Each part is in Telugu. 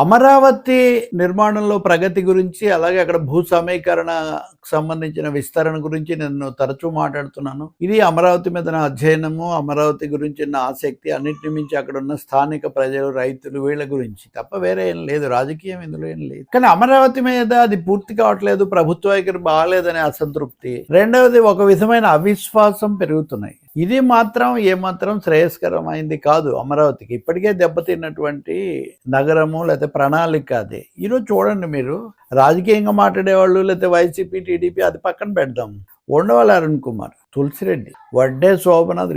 అమరావతి నిర్మాణంలో ప్రగతి గురించి అలాగే అక్కడ భూ సమీకరణ సంబంధించిన విస్తరణ గురించి నేను తరచూ మాట్లాడుతున్నాను. ఇది అమరావతి మీద నా అధ్యయనము అమరావతి గురించి నా ఆసక్తి అన్నింటి మించి అక్కడ ఉన్న స్థానిక ప్రజలు రైతులు వీళ్ళ గురించి. తప్ప వేరే ఏం లేదు రాజకీయం ఇందులో ఏం లేదు. కానీ అమరావతి మీద అది పూర్తి కావట్లేదు ప్రభుత్వ వైఖరి బాగాలేదనే అసంతృప్తి. రెండవది ఒక విధమైన అవిశ్వాసం పెరుగుతున్నాయి. ఇది మాత్రం ఏమాత్రం శ్రేయస్కరమైంది కాదు అమరావతికి. ఇప్పటికే దెబ్బతిన్నటువంటి నగరము లేకపోతే ప్రణాళిక అది. ఈరోజు చూడండి మీరు రాజకీయంగా మాట్లాడేవాళ్ళు లేకపోతే వైసీపీ టీడీపీ అది పక్కన పెడదాం. ఉండవాలి అరుణ్ కుమార్ తులసిరెడ్డి వడ్డే శోభనాథ్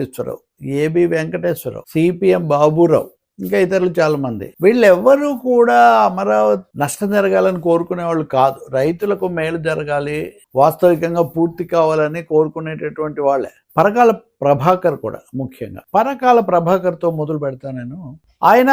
ఏబి వెంకటేశ్వరరావు సిపిఎం బాబురావు ఇంకా ఇతరులు చాలా మంది వీళ్ళెవ్వరూ కూడా అమరావతి నష్టం జరగాలని కోరుకునే వాళ్ళు కాదు. రైతులకు మేలు జరగాలి వాస్తవికంగా పూర్తి కావాలని కోరుకునేటటువంటి వాళ్ళే. పరకాల ప్రభాకర్ కూడా ముఖ్యంగా. పరకాల ప్రభాకర్తో మొదలు పెడతా నేను. ఆయన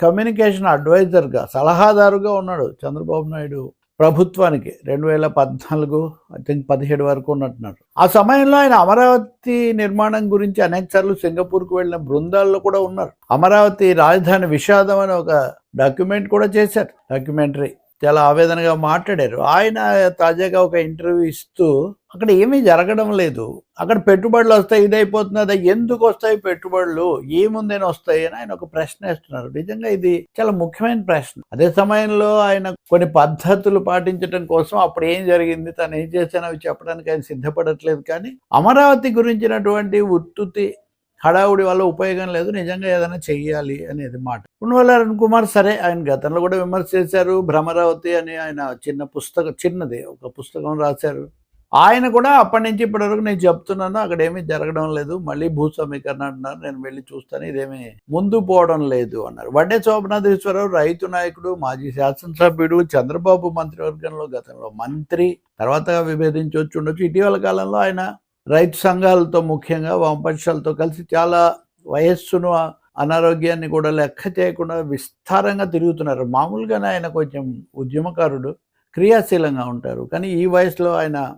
కమ్యూనికేషన్ అడ్వైజర్గా సలహాదారుగా ఉన్నాడు చంద్రబాబు నాయుడు. ప్రభుత్వానికి రెండు వేల పద్నాలుగు ఐ థింక్ పదిహేడు వరకు ఉన్నట్టున్నారు ఆ సమయంలో ఆయన అమరావతి నిర్మాణం గురించి అనేక సార్లు సింగపూర్కు వెళ్ళిన బృందాల్లో కూడా ఉన్నారు. అమరావతి రాజధాని విషాదం అని ఒక డాక్యుమెంట్ కూడా చేశారు. డాక్యుమెంటరీ చాలా ఆవేదనగా మాట్లాడారు. ఆయన తాజాగా ఒక ఇంటర్వ్యూ ఇస్తూ అక్కడ ఏమీ జరగడం లేదు. అక్కడ పెట్టుబడులు వస్తాయి ఇది అదే ఎందుకు వస్తాయి పెట్టుబడులు? ఏముందని వస్తాయి అని ఆయన ఒక ప్రశ్న వేస్తున్నారు. నిజంగా ఇది చాలా ముఖ్యమైన ప్రశ్న. అదే సమయంలో ఆయన కొన్ని పద్ధతులు పాటించడం కోసం అప్పుడు ఏం జరిగింది? తను ఏం చేశానో చెప్పడానికి ఆయన సిద్ధపడట్లేదు. కానీ అమరావతి గురించినటువంటి ఉత్తుతి హడావుడి వల్ల ఉపయోగం లేదు. నిజంగా ఏదైనా చెయ్యాలి అనేది మాట. ఉన్నవాళ్ళ అరుణ్ కుమార్ సరే ఆయన గతంలో కూడా విమర్శ చేశారు. భ్రమరావతి అని ఆయన చిన్న పుస్తకం చిన్నది ఒక పుస్తకం రాశారు. ఆయన కూడా అప్పటి నుంచి ఇప్పటి వరకు నేను చెప్తున్నాను అక్కడ ఏమీ జరగడం లేదు. మళ్ళీ భూ సమీకరణ అంటున్నారు నేను వెళ్ళి చూస్తాను ఇదేమీ ముందు పోవడం లేదు అన్నారు. వడ్డే శోభనాథేశ్వరరావు రైతు నాయకుడు మాజీ శాసనసభ్యుడు చంద్రబాబు మంత్రివర్గంలో గతంలో మంత్రి తర్వాత విభేదించవచ్చు ఉండొచ్చు. ఇటీవల కాలంలో ఆయన రైతు సంఘాలతో ముఖ్యంగా వామపక్షాలతో కలిసి చాలా వయస్సును అనారోగ్యాన్ని కూడా లెక్క చేయకుండా విస్తారంగా తిరుగుతున్నారు. మామూలుగానే ఆయన కొంచెం ఉద్యమకారుడు. క్రియాశీలంగా ఉంటారు. కానీ ఈ వయసులో ఆయన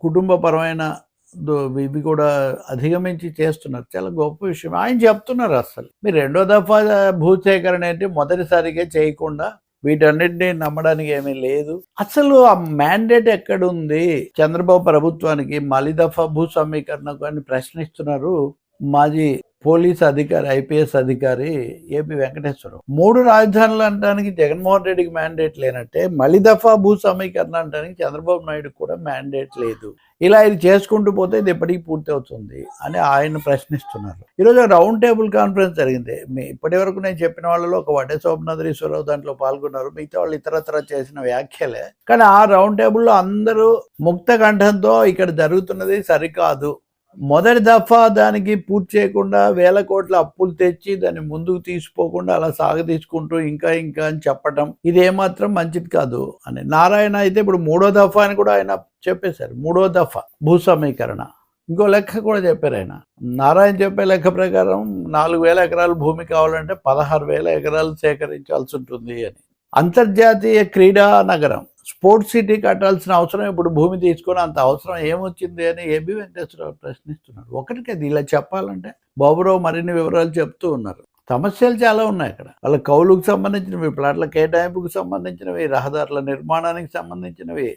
కుటుంబపరమైన దో- ఇవి కూడా అధిగమించి చేస్తున్నారు. చాలా గొప్ప విషయం. ఆయన చెప్తున్నారు అసలు. మీరు రెండో దఫా భూసేకరణ ఏంటి మొదటిసారిగా చేయకుండా వీటన్నిటిని నమ్మడానికి ఏమీ లేదు. అసలు ఆ మ్యాండేట్ ఎక్కడుంది? చంద్రబాబు ప్రభుత్వానికి మలిదఫా భూ సమీకరణకు అని ప్రశ్నిస్తున్నారు. మాజీ పోలీస్ అధికారి ఐపీఎస్ అధికారి ఏపీ వెంకటేశ్వరరావు. మూడు రాజధానులు అనడానికి జగన్మోహన్ రెడ్డికి మ్యాండేట్ లేనట్టే మళ్ళీ దఫా భూ సమీకరణ అనడానికి చంద్రబాబు నాయుడు కూడా మ్యాండేట్ లేదు. ఇలా ఇది చేసుకుంటూ పోతే ఇది ఎప్పటికీ పూర్తి అవుతుంది అని ఆయన ప్రశ్నిస్తున్నారు. ఈరోజు రౌండ్ టేబుల్ కాన్ఫరెన్స్ జరిగింది. మీ ఇప్పటి వరకు నేను చెప్పిన వాళ్ళలో ఒక వడ్డే శోభనాథరీశ్వరరావు దాంట్లో పాల్గొన్నారు. మిగతా వాళ్ళు ఇతరత్ర చేసిన వ్యాఖ్యలే. కానీ ఆ రౌండ్ టేబుల్లో అందరూ ముక్త కంఠంతో ఇక్కడ జరుగుతున్నది సరికాదు. మొదటి దఫా దానికి పూర్తి చేయకుండా వేల కోట్ల అప్పులు తెచ్చి దాన్ని ముందుకు తీసుకోకుండా అలా సాగదీసుకుంటూ ఇంకా ఇంకా అని చెప్పటం ఇది ఏమాత్రం మంచిది కాదు అని. నారాయణ అయితే ఇప్పుడు మూడో దఫా అని కూడా ఆయన చెప్పేశారు. మూడో దఫా భూ సమీకరణ. ఇంకో లెక్క కూడా చెప్పారు ఆయన. నారాయణ చెప్పే లెక్క ప్రకారం నాలుగు వేల ఎకరాల భూమి కావాలంటే పదహారు వేల ఎకరాలు సేకరించాల్సి ఉంటుంది అని. అంతర్జాతీయ క్రీడా నగరం. స్పోర్ట్స్ సిటీ కట్టాల్సిన అవసరం ఇప్పుడు భూమి తీసుకొని అంత అవసరం ఏమొచ్చింది అని ఏబి వెంకటేశ్వరరావు ప్రశ్నిస్తున్నారు. ఒకటికి అది ఇలా చెప్పాలంటే బాబురావు మరిన్ని వివరాలు చెప్తూ ఉన్నారు. సమస్యలు చాలా ఉన్నాయి అక్కడ. వాళ్ళ కౌలుకు సంబంధించినవి ప్లాట్ల కేటాయింపుకు సంబంధించినవి రహదారుల నిర్మాణానికి సంబంధించినవి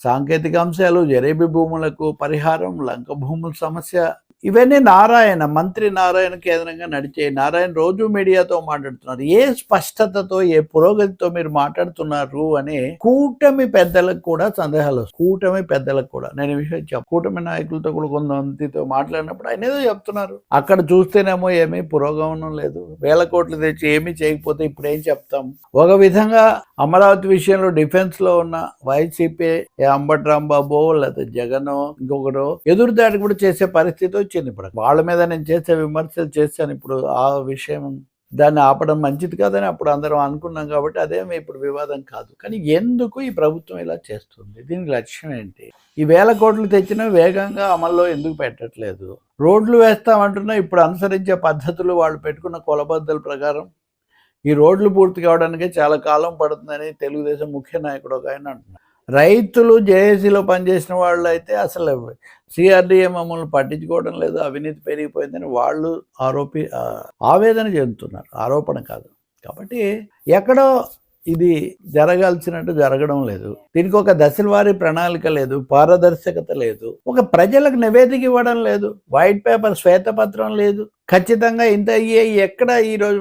సాంకేతిక అంశాలు జరేబీ భూములకు పరిహారం లంక భూముల సమస్య ఇవన్నీ నారాయణ మంత్రి నారాయణ కేంద్రంగా నడిచే నారాయణ రోజు మీడియాతో మాట్లాడుతున్నారు. ఏ స్పష్టతతో ఏ పురోగతితో మీరు మాట్లాడుతున్నారు అనే కూటమి పెద్దలకు కూడా సందేహాలు కూటమి పెద్దలకు కూడా. నేను విషయం చెప్పాను కూటమి నాయకులతో కూడా కొంతమందితో మాట్లాడినప్పుడు ఆయన ఏదో చెప్తున్నారు. అక్కడ చూస్తేనేమో ఏమీ పురోగమనం లేదు. వేల కోట్లు తెచ్చి ఏమీ చేయకపోతే ఇప్పుడు ఏం చెప్తాం? ఒక విధంగా అమరావతి విషయంలో డిఫెన్స్లో ఉన్న వైసీపీ ఏ అంబటి రాంబాబు లేకపోతే జగన్ ఇంకొకరు ఎదురుదాడి కూడా చేసే పరిస్థితి వచ్చింది ఇప్పుడు. వాళ్ళ మీద నేను చేసే విమర్శలు చేశాను ఇప్పుడు ఆ విషయం దాన్ని ఆపడం మంచిది కాదని అప్పుడు అందరం అనుకున్నాం కాబట్టి అదేమి ఇప్పుడు వివాదం కాదు. కానీ ఎందుకు ఈ ప్రభుత్వం ఇలా చేస్తుంది? దీనికి లక్ష్యం ఏంటి? ఈ వేల కోట్లు తెచ్చినా వేగంగా అమల్లో ఎందుకు పెట్టట్లేదు? రోడ్లు వేస్తామంటున్నా ఇప్పుడు అనుసరించే పద్ధతులు వాళ్ళు పెట్టుకున్న కొలబద్దల ప్రకారం ఈ రోడ్లు పూర్తి కావడానికి చాలా కాలం పడుతుందని తెలుగుదేశం ముఖ్య నాయకుడు ఒక ఆయన అంటున్నారు. రైతులు జేఏసీలో పనిచేసిన వాళ్ళు అయితే అసలు సిఆర్డీఏ మమ్మల్ని పట్టించుకోవడం లేదు అవినీతి పెరిగిపోయిందని వాళ్ళు ఆరోపి ఆవేదన చెందుతున్నారు. ఆరోపణ కాదు. కాబట్టి ఎక్కడో ఇది జరగాల్సినట్టు జరగడం లేదు. దీనికి ఒక దశల వారి ప్రణాళిక లేదు పారదర్శకత లేదు. ఒక ప్రజలకు నివేదిక ఇవ్వడం లేదు వైట్ పేపర్ శ్వేతపత్రం లేదు. ఖచ్చితంగా ఇంత అయ్యే ఎక్కడ ఈరోజు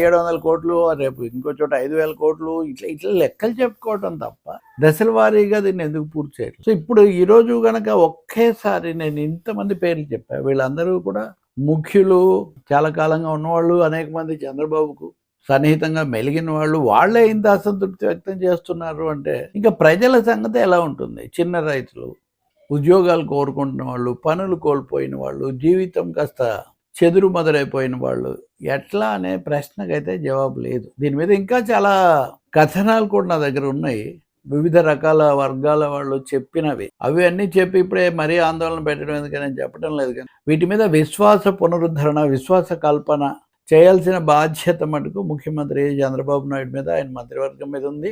ఏడు వందల కోట్లు రేపు ఇంకో చోట ఐదు వేల కోట్లు ఇట్లా ఇట్లా లెక్కలు చెప్పుకోవటం తప్ప దశల వారీగా దీన్ని ఎందుకు పూర్తి చేయట్లేదు? సో ఇప్పుడు ఈరోజు గనక ఒకేసారి నేను ఇంతమంది పేర్లు చెప్పాను వీళ్ళందరూ కూడా ముఖ్యులు చాలా కాలంగా ఉన్నవాళ్ళు అనేక మంది చంద్రబాబుకు సన్నిహితంగా మెలిగిన వాళ్ళు వాళ్ళే ఇంత అసంతృప్తి వ్యక్తం చేస్తున్నారు అంటే ఇంకా ప్రజల సంగతి ఎలా ఉంటుంది? చిన్న రైతులు ఉద్యోగాలు కోరుకుంటున్న వాళ్ళు పనులు కోల్పోయిన వాళ్ళు జీవితం కాస్త చెదురు మొదలైపోయిన వాళ్ళు ఎట్లా అనే ప్రశ్నకైతే జవాబు లేదు. దీని మీద ఇంకా చాలా కథనాలు కూడా నా దగ్గర ఉన్నాయి. వివిధ రకాల వర్గాల వాళ్ళు చెప్పినవి. అవి అన్నీ చెప్పి ఇప్పుడే మరీ ఆందోళన పెట్టడం ఎందుకని చెప్పడం లేదు కానీ వీటి మీద విశ్వాస పునరుద్ధరణ విశ్వాస కల్పన చేయాల్సిన బాధ్యత మటుకు ముఖ్యమంత్రి చంద్రబాబు నాయుడు మీద ఆయన మంత్రివర్గం మీద ఉంది.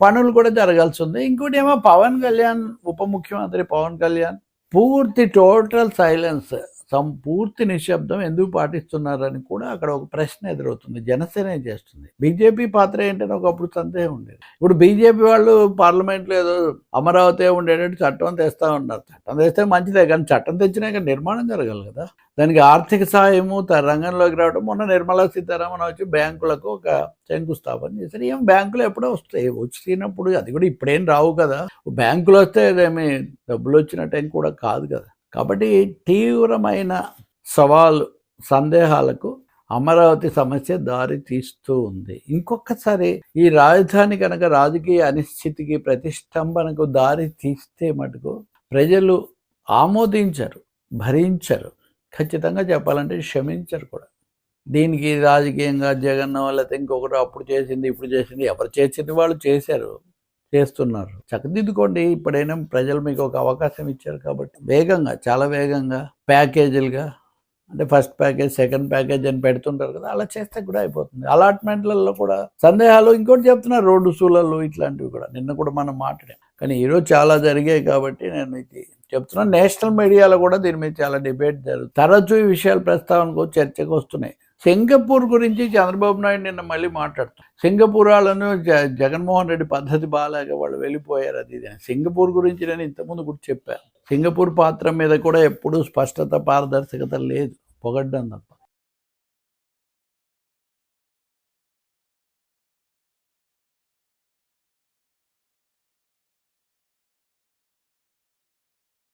పనులు కూడా జరగాల్సి ఉంది. ఇంకోటి ఏమో పవన్ కళ్యాణ్ ఉప ముఖ్యమంత్రి పవన్ కళ్యాణ్ పూర్తి టోటల్ సైలెన్స్ సంపూర్తి నిశ్శబ్దం ఎందుకు పాటిస్తున్నారని కూడా అక్కడ ఒక ప్రశ్న ఎదురవుతుంది. జనసేన చేస్తుంది? బీజేపీ పాత్ర ఏంటని ఒకప్పుడు సందేహం ఉండేది. ఇప్పుడు బీజేపీ వాళ్ళు పార్లమెంట్లో ఏదో అమరావతి ఉండేటట్టు చట్టం తెస్తా ఉన్నారు. చట్టం తెస్తే మంచిదే కానీ చట్టం తెచ్చినాక నిర్మాణం జరగాలి కదా. దానికి ఆర్థిక సహాయము త- రంగంలోకి రావడం మొన్న నిర్మలా సీతారామన్ వచ్చి బ్యాంకులకు ఒక శంకుస్థాపన చేశారు. ఏం బ్యాంకులు ఎప్పుడో వస్తాయి. వచ్చినప్పుడు అది కూడా ఇప్పుడేం రావు కదా. బ్యాంకులు వస్తే అదేమి డబ్బులు వచ్చినట్టు టైం కూడా కాదు కదా. కాబట్టి తీవ్రమైన సవాలు సందేహాలకు అమరావతి సమస్య దారి తీస్తూ ఉంది. ఇంకొకసారి ఈ రాజధాని కనుక రాజకీయ అనిశ్చితికి ప్రతిష్టంభనకు దారి తీస్తే మటుకు ప్రజలు ఆమోదించరు భరించరు. ఖచ్చితంగా చెప్పాలంటే క్షమించరు కూడా. దీనికి రాజకీయంగా జగన్ లేకపోతే ఇంకొకటి అప్పుడు చేసింది ఇప్పుడు చేసింది ఎవరు చేసింది వాళ్ళు చేశారు. చేస్తున్నారు. చక్కదిద్దుకోండి. ఇప్పుడైనా ప్రజలు మీకు ఒక అవకాశం ఇచ్చారు కాబట్టి వేగంగా చాలా వేగంగా ప్యాకేజీలుగా అంటే ఫస్ట్ ప్యాకేజ్ సెకండ్ ప్యాకేజ్ అని పెడుతుంటారు కదా అలా చేస్తే కూడా అయిపోతుంది. అలాట్మెంట్లలో కూడా సందేహాలు ఇంకోటి చెప్తున్నారు రోడ్డు సూలలు ఇట్లాంటివి కూడా. నిన్న కూడా మనం మాట్లాడాం. కానీ ఈరోజు చాలా జరిగాయి కాబట్టి నేను ఇది చెప్తున్నాను. నేషనల్ మీడియాలో కూడా దీని మీద చాలా డిబేట్ జరుగుతుంది తరచూ ఈ విషయాలు ప్రస్తావనకు చర్చకు వస్తున్నాయి. సింగపూర్ గురించి చంద్రబాబు నాయుడు నిన్న మళ్ళీ మాట్లాడుతాం సింగపూర్ వాళ్ళను జ- జగన్మోహన్ రెడ్డి పద్ధతి బాగాలేక వాళ్ళు వెళ్ళిపోయారు అది ఇది సింగపూర్ గురించి నేను ఇంతకుముందు కూడా చెప్పాను. సింగపూర్ పాత్ర మీద కూడా ఎప్పుడూ స్పష్టత పారదర్శకత లేదు. పొగడ్డం తప్ప.